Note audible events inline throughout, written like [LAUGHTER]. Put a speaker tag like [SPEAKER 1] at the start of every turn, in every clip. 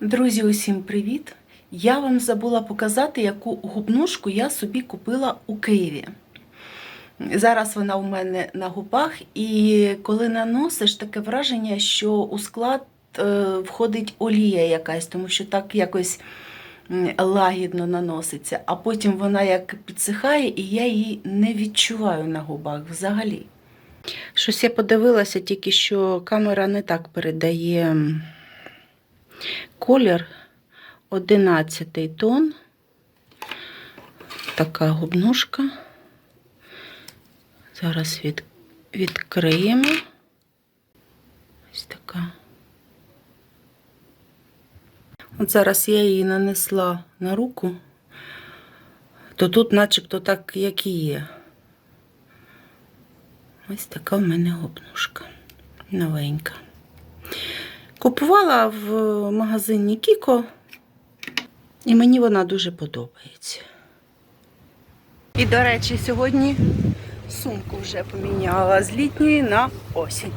[SPEAKER 1] Друзі, усім привіт! Я вам забула показати, яку губнушку я собі купила у Києві. Зараз вона у мене на губах, і коли наносиш, таке враження, що у склад е, входить олія якась, тому що так якось лагідно наноситься, а потім вона як підсихає, і я її не відчуваю на губах взагалі. Щось я подивилася тільки, що камера не так передає колір 11 тон. Така губнушка. Зараз від, відкриємо. Ось така. От зараз я її нанесла на руку, то тут начебто так, як і є. Ось така в мене губнушка. Новенька. Купувала в магазині Кіко, і мені вона дуже подобається. І, до речі, сьогодні сумку вже поміняла з літньої на осінь.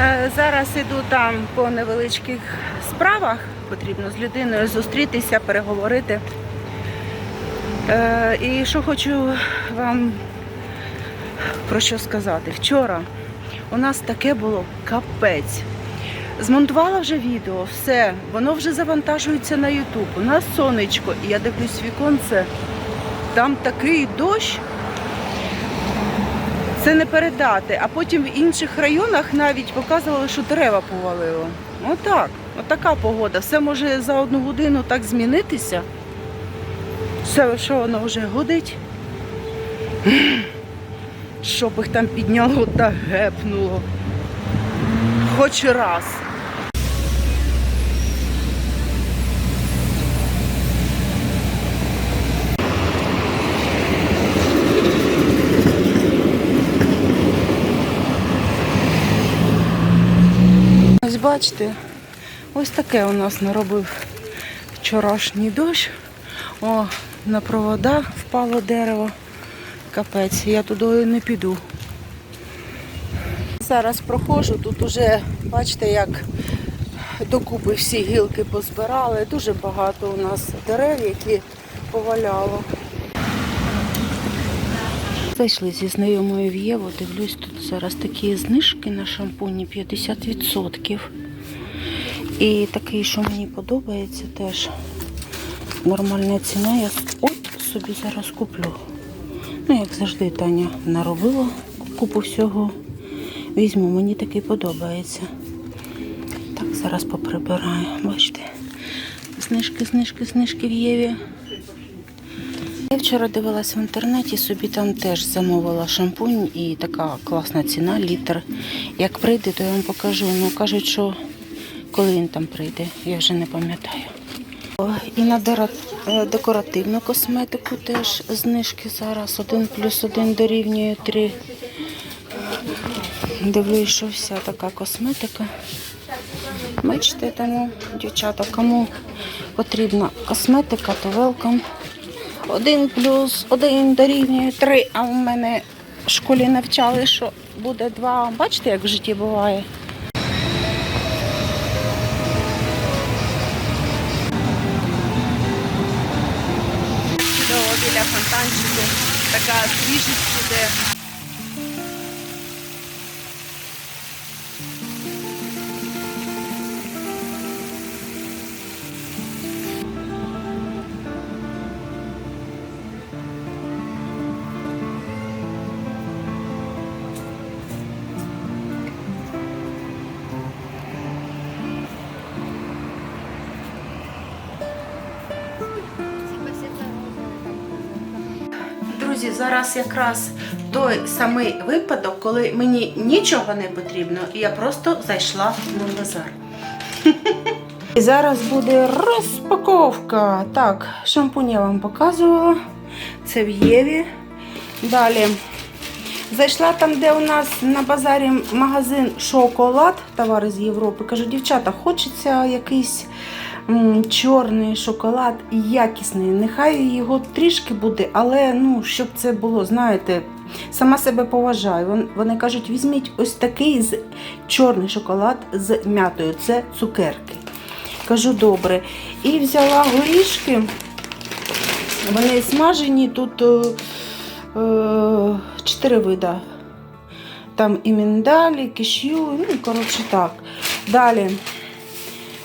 [SPEAKER 1] Е, Зараз іду там по невеличких справах. Потрібно з людиною зустрітися, переговорити. Е, І що хочу вам про що сказати. Вчора у нас таке було капець. Змонтувала вже відео, все, воно вже завантажується на Ютуб. У нас сонечко, і я дивлюсь віконце, там такий дощ. Це не передати. А потім в інших районах навіть показували, що дерева повалило. Отак, отака погода. Все може за одну годину так змінитися. Все, що воно вже гудить. Щоб їх там підняло та гепнуло. Хоч раз. Ось бачите, ось таке у нас наробив вчорашній дощ. О, на провода впало дерево. Капець, я туди не піду. Зараз проходжу, тут уже, бачите, як докупи всі гілки позбирали. Дуже багато у нас дерев, які поваляло. Зайшли зі знайомою в Єву, дивлюсь, тут зараз такі знижки на шампуні 50%. І такий, що мені подобається, теж нормальна ціна. Я от собі зараз куплю. Ну, як завжди, Таня наробила купу всього. Візьму, мені такий подобається. Так, зараз поприбираю. Бачите? Знижки, знижки, знижки в Єві. Я вчора дивилась в інтернеті, собі там теж замовила шампунь і така класна ціна, літр. Як прийде, то я вам покажу. Ну, кажуть, що коли він там прийде, я вже не пам'ятаю. І на е, декоративну косметику теж знижки зараз. Один плюс один дорівнює три. Дивлюсь, що вся така косметика. Бачите, тому, дівчата, кому потрібна косметика, то велкам. Один плюс один дорівнює три, а в мене в школі навчали, що буде два. Бачите, як в житті буває. Така свіжість буде. Друзі, зараз якраз той самий випадок, коли мені нічого не потрібно, і я просто зайшла на базар. [LAUGHS] І зараз буде розпаковка. Так, шампунь я вам показувала. Це в Єві. Далі. Зайшла там, де у нас на базарі магазин Шоколад, товари з Європи. Кажу, дівчата, хочеться якийсь чорний шоколад якісний. Нехай його трішки буде, але ну, щоб це було, знаєте, сама себе поважаю. Вони кажуть, візьміть ось такий з чорний шоколад з м'ятою. Це цукерки. Кажу, добре. І взяла горішки. Вони смажені тут е, е, чотири вида. Там і міндалі, кишю, ну, коротше так. Далі.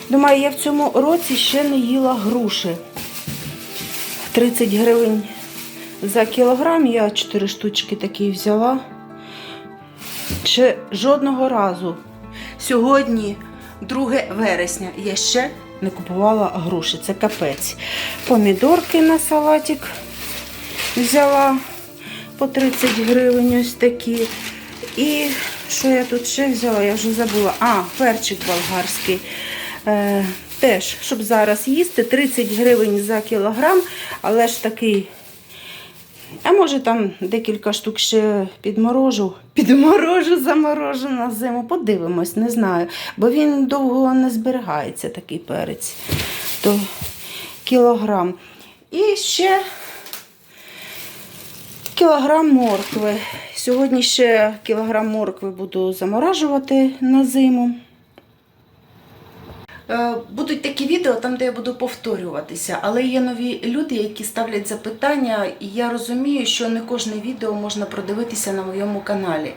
[SPEAKER 1] Думаю, я в цьому році ще не їла груші. 30 гривень за кілограм. Я 4 штучки такі взяла. Ще жодного разу. Сьогодні 2 вересня. Я ще не купувала груші. Це капець. Помідорки на салатик взяла по 30 гривень ось такі. І що я тут ще взяла? Я вже забула. А, перчик болгарський. Е, теж, щоб зараз їсти, 30 гривень за кілограм, але ж такий. А може там декілька штук ще підморожу. Підморожу, заморожу на зиму. Подивимось, не знаю. Бо він довго не зберігається, такий перець. То кілограм. І ще кілограм моркви. Сьогодні ще кілограм моркви буду заморажувати на зиму. Е, Будуть такі відео, там, де я буду повторюватися, але є нові люди, які ставлять запитання, і я розумію, що не кожне відео можна продивитися на моєму каналі.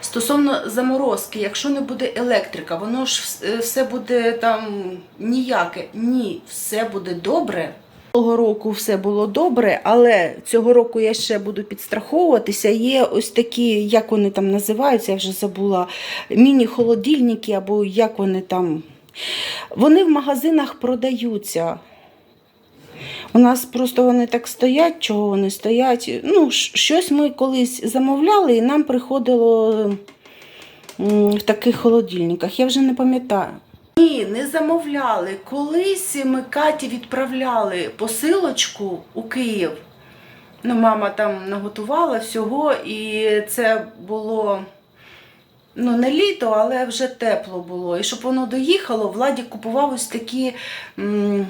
[SPEAKER 1] Стосовно заморозки, якщо не буде електрика, воно ж все буде там ніяке. Ні, все буде добре. Того року все було добре, але цього року я ще буду підстраховуватися. Є ось такі, як вони там називаються, я вже забула, міні-холодильники або як вони там. Вони в магазинах продаються. У нас просто вони так стоять, чого вони стоять. Ну, щось ми колись замовляли, і нам приходило в таких холодильниках. Я вже не пам'ятаю. Ні, не замовляли. Колись ми Каті відправляли посилочку у Київ. Ну, мама там наготувала всього, і це було ну, не літо, але вже тепло було. І щоб воно доїхало, Владі купував ось такі м,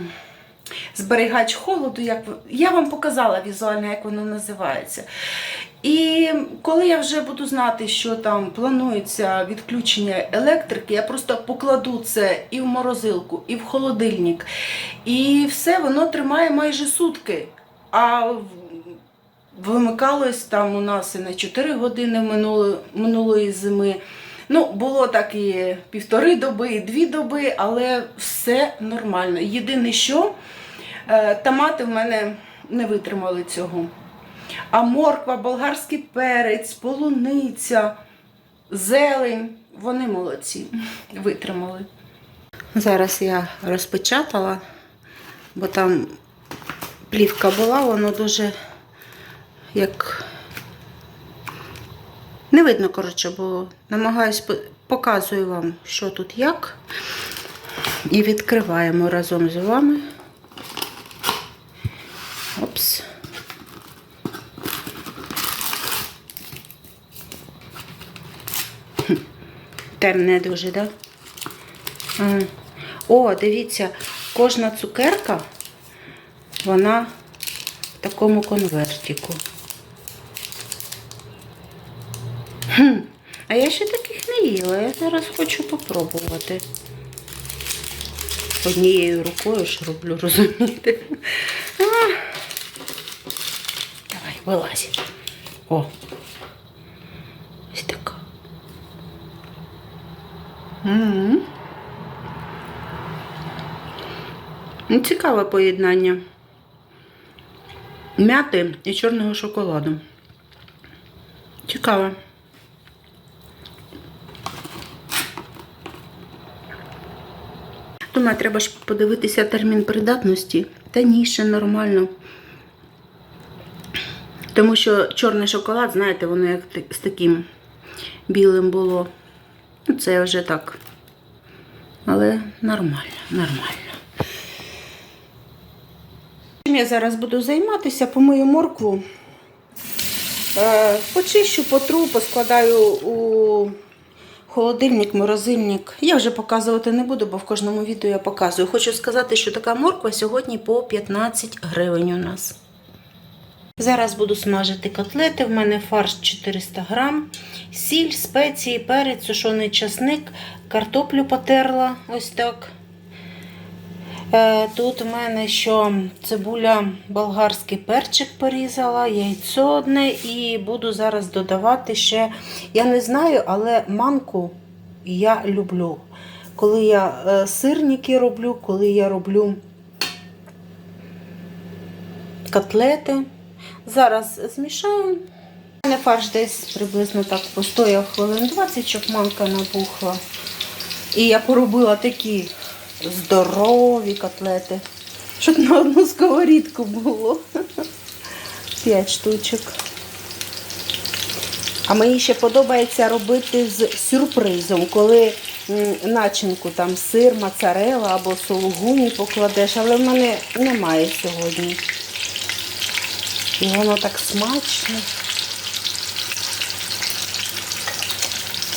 [SPEAKER 1] зберігач холоду. Як... Я вам показала візуально, як воно називається. І коли я вже буду знати, що там планується відключення електрики, я просто покладу це і в морозилку, і в холодильник. І все, воно тримає майже сутки. А вимикалось там у нас і на 4 години минулої, минулої зими. Ну, було так і півтори доби, і дві доби, але все нормально. Єдине, що е, томати в мене не витримали цього. А морква, болгарський перець, полуниця, зелень, вони молодці, витримали. Зараз я розпечатала, бо там плівка була, воно дуже як. Не видно, коротше, бо намагаюсь показую вам, що тут як. І відкриваємо разом з вами. Опс. Темне дуже, так? О, дивіться, кожна цукерка, вона в такому конвертику. Хм, а я ще таких не їла. Я зараз хочу попробувати. Однією рукою ж роблю, розумієте? Давай, вилазь. О. Ось така. Ну, Цікаве поєднання м'яти і чорного шоколаду. Цікаве. Думаю, треба ж подивитися термін придатності. Та ні, ще нормально. Тому що чорний шоколад, знаєте, воно як з таким білим було. Ну, Це вже так. Але нормально, нормально. Чим я зараз буду займатися, помию моркву. Е, Почищу, потру, поскладаю у холодильник, морозильник. Я вже показувати не буду, бо в кожному відео я показую. Хочу сказати, що така морква сьогодні по 15 гривень у нас. Зараз буду смажити котлети. В мене фарш 400 грам, сіль, спеції, перець, сушений часник, картоплю потерла ось так. Е, Тут в мене що цибуля, болгарський перчик порізала, яйцо одне і буду зараз додавати ще, я не знаю, але манку я люблю. Коли я е, сирники роблю, коли я роблю котлети. Зараз змішаю. У мене фарш десь приблизно так постояв хвилин 20, щоб манка набухла. І я поробила такі здорові котлети, щоб на одну сковорідку було. П'ять штучок. А мені ще подобається робити з сюрпризом, коли начинку там сир, моцарела або сулугуні покладеш, але в мене немає сьогодні. І воно так смачно.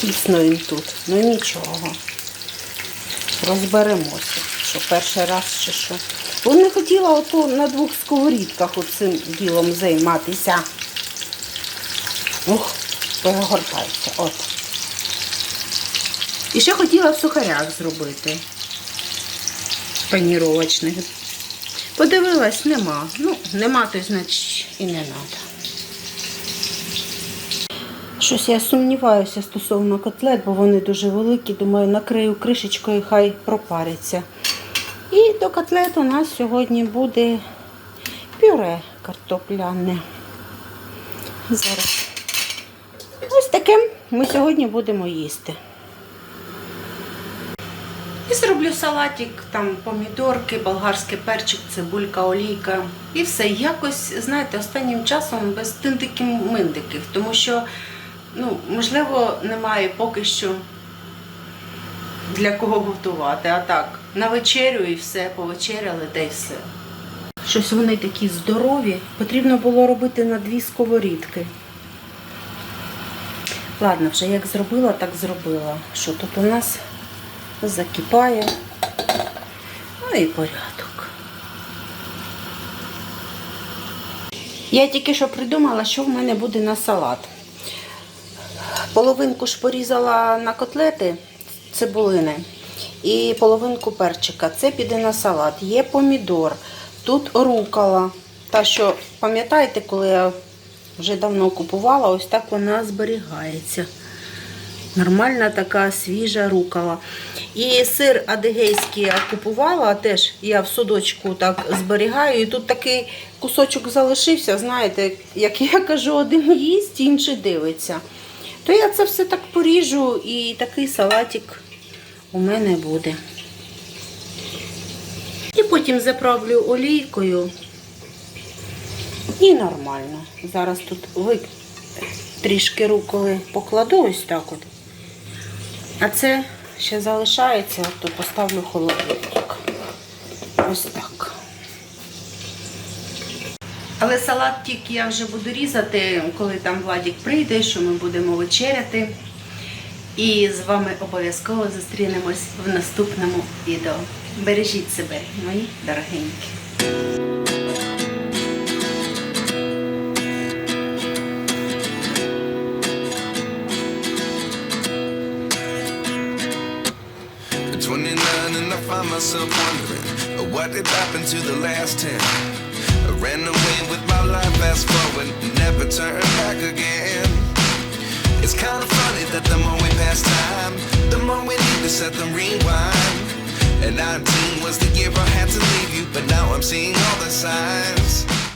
[SPEAKER 1] Тісно їм тут. Ну нічого. Розберемося, що перший раз чи що. Бо не хотіла ото на двох сковорідках оцим ділом займатися. Ух, перегортається. От. І ще хотіла в сухарях зробити. Паніровочних. Подивилась, нема. Ну, нема, то значить і не треба. Щось я сумніваюся стосовно котлет, бо вони дуже великі. Думаю, накрию кришечкою, хай пропаряться. І до котлет у нас сьогодні буде пюре картопляне. Зараз. Ось таке ми сьогодні будемо їсти. І зроблю салатик, там помідорки, болгарський перчик, цибулька, олійка. І все. Якось, знаєте, останнім часом без тиндиків-миндиків, тому що, ну, можливо, немає поки що для кого готувати. А так, на вечерю і все, повечеряли, та й все. Щось вони такі здорові. Потрібно було робити на дві сковорідки. Ладно, вже як зробила, так зробила. Що тут у нас? закипає. Ну і порядок. Я тільки що придумала, що в мене буде на салат. Половинку ж порізала на котлети цибулини і половинку перчика. Це піде на салат. Є помідор, тут рукола. Та що, пам'ятаєте, коли я вже давно купувала, ось так вона зберігається. Нормальна така свіжа рукола. І сир адигейський я купувала, теж я в судочку так зберігаю. І тут такий кусочок залишився, знаєте, як я кажу, один їсть, інший дивиться. То я це все так поріжу і такий салатик у мене буде. І потім заправлю олійкою. І нормально. Зараз тут вик... трішки руколи покладу ось так от. А це ще залишається, то поставлю холодильник. Ось так. Але салат тільки я вже буду різати, коли там Владік прийде, що ми будемо вечеряти. І з вами обов'язково зустрінемось в наступному відео. Бережіть себе, мої дорогенькі.
[SPEAKER 2] At 29 and I find myself wondering what did happen to the last 10. Ran away with my life, fast forward, never turn back again. It's kind of funny that the more we pass time, the more we need to set the rewind. And 19 was the year I had to leave you, but now I'm seeing all the signs.